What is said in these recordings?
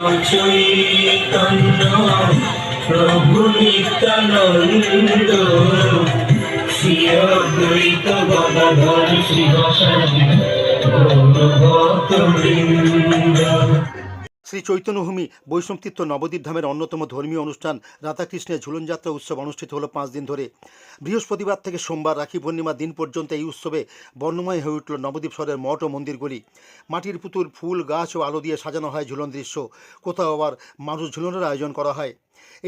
চৈতন্য প্রভু নিত্যানন্দ শ্রী অদ্বৈত গদাধর শ্রীবাসাদি গৌরভক্তবৃন্দ শ্রী চৈতন্যভূমি বৈষ্ণবতীর্থ নবদ্বীপ ধামের অন্যতম ধর্মীয় অনুষ্ঠান রাধাকৃষ্ণের ঝুলনযাত্রা উৎসব অনুষ্ঠিত হলো পাঁচ দিন ধরে। বৃহস্পতিবার থেকে সোমবার রাখি পূর্ণিমা দিন পর্যন্ত এই উৎসবে বর্ণময় হয়ে উঠল নবদ্বীপ শহরের মঠ ও মন্দিরগুলি। মাটির পুতুল, ফুল, গাছ ও আলো দিয়ে সাজানো হয় ঝুলন দৃশ্য। কোথাও আবার মানুষ ঝুলনের আয়োজন করা হয়।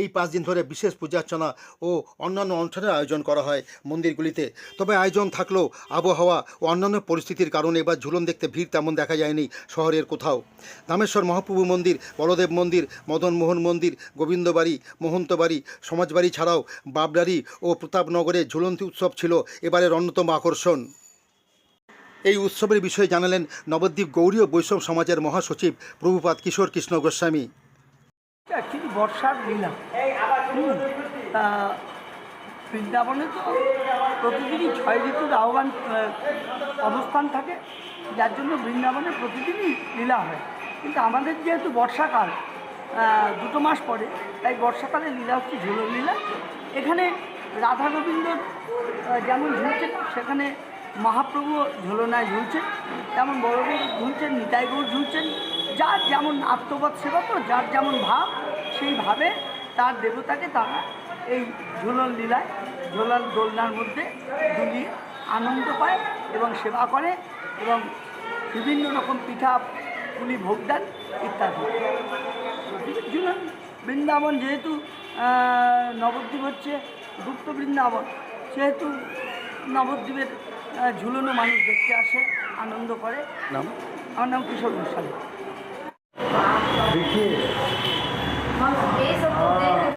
এই পাঁচ দিন ধরে বিশেষ পূজার্চনা ও অন্যান্য অনুষ্ঠানের আয়োজন করা হয় মন্দিরগুলিতে। তবে আয়োজন থাকলেও আবহাওয়া ও অন্যান্য পরিস্থিতির কারণে এবার ঝুলন দেখতে ভিড় তেমন দেখা যায়নি শহরের কোথাও। রামেশ্বর মহাপ্রভু মন্দির, বলদেব মন্দির, মদন মোহন মন্দির, গোবিন্দবাড়ি, মহন্তবাড়ি, সমাজবাড়ি ছাড়াও বাবডারি ও প্রতাপনগরে ঝুলন্তি উৎসব ছিল এবারের অন্যতম আকর্ষণ। এই উৎসবের বিষয়ে জানালেন নবদ্বীপ গৌরী ও বৈষ্ণব সমাজের মহাসচিব প্রভুপাত কিশোর কৃষ্ণ গোস্বামী। অ্যাকচুয়ালি বর্ষার লীলা। তা বৃন্দাবনে তো প্রতিদিনই ছয় ঋতুর আহ্বান অবস্থান থাকে। যার জন্য বৃন্দাবনে প্রতিদিনই লীলা হয়। কিন্তু আমাদের যেহেতু বর্ষাকাল দুটো মাস পরে তাই বর্ষাকালে লীলা হচ্ছে ঝুলন লীলা। এখানে রাধা গোবিন্দর যেমন ঝুলছেন সেখানে মহাপ্রভু ঝুলনায় ঝুলছেন। তেমন বড়দেব ঝুলছেন নিতাই গৌর ঝুলছেন। যার যেমন আত্মবোধ ছিল তো যার যেমন ভাব সেইভাবে তার দেবতাকে তারা এই ঝোলল লীলায় ঝোলার দোলনার মধ্যে দুলি আনন্দ পায় এবং সেবা করে এবং বিভিন্ন রকম পিঠা পুলি ভোগদান ইত্যাদি। ঝুলন বৃন্দাবন যেহেতু নবদ্বীপ হচ্ছে গুপ্ত বৃন্দাবন সেহেতু নবদ্বীপের ঝুলনো মানুষ দেখতে আসে আনন্দ করে। আমার নাম কিশোর গোস্বামী